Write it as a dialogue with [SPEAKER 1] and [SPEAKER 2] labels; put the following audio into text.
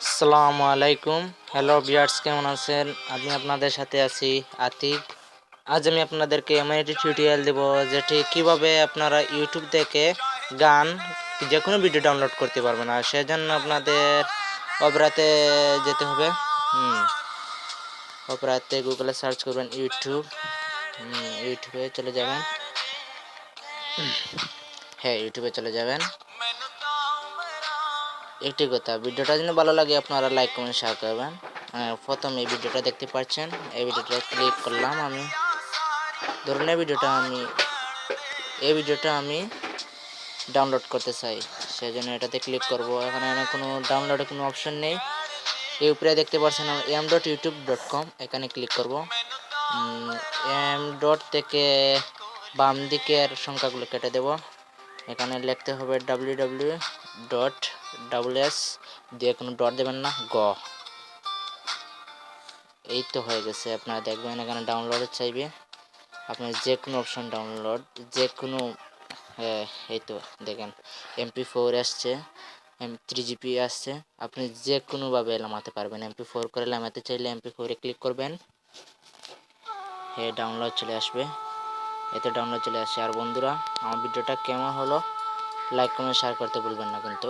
[SPEAKER 1] আসসালামু আলাইকুম। হ্যালো বিয়ার্স কেমন আছেন? আমি আপনাদের সাথে আছি আতিক। আজ আমি আপনাদেরকে এমন একটি টিউটোরিয়াল দেব যেটি কীভাবে আপনারা ইউটিউব থেকে গান যে কোনো ভিডিও ডাউনলোড করতে পারবেন। আর সেজন্য আপনাদের অপরাতে যেতে হবে। হুম। অপরাতে গুগলে সার্চ করবেন ইউটিউব ইউটিউবে চলে যাবেন। হ্যাঁ ইউটিউবে চলে যাবেন। একটি কথা, ভিডিওটা যদি ভালো লাগে আপনারা লাইক কমেন্ট শেয়ার করবেন। প্রথম এই ভিডিওটা দেখতে পাচ্ছেন, এই ভিডিওটা ক্লিক করলাম আমি। ধরুন এই ভিডিওটা আমি, এই ভিডিওটা আমি ডাউনলোড করতে চাই সেই জন্য এটাতে ক্লিক করব। এখানে এখানে কোনো ডাউনলোডের কোনো অপশন নেই। এই উপরে দেখতে পাচ্ছেন M dot YouTube dot com এখানে ক্লিক করব। এম ডট থেকে বাম দিকের সংখ্যাগুলো কেটে দেব। এখানে লিখতে হবে W W dot double S দিয়ে কোনো ডট দেবেন না, গ। এই তো হয়ে গেছে, আপনারা দেখবেন এখানে ডাউনলোড চাইবে। আপনার যে কোনো অপশন ডাউনলোড যে কোনো এই তো দেখেন এমপি ফোর আসছে এম থ্রি জিপি আসছে, আপনি যে কোনোভাবে লামাতে পারবেন এমপি ফোর করে লামাতে চাইলে এমপি ফোরে ক্লিক করবেন। হ্যাঁ ডাউনলোড চলে আসবে। এতে ডাউনলোড চলে আসে। আর বন্ধুরা, আমার ভিডিওটা কেমন হলো? লাইক কমেন্ট শেয়ার করতে ভুলবেন না কিন্তু।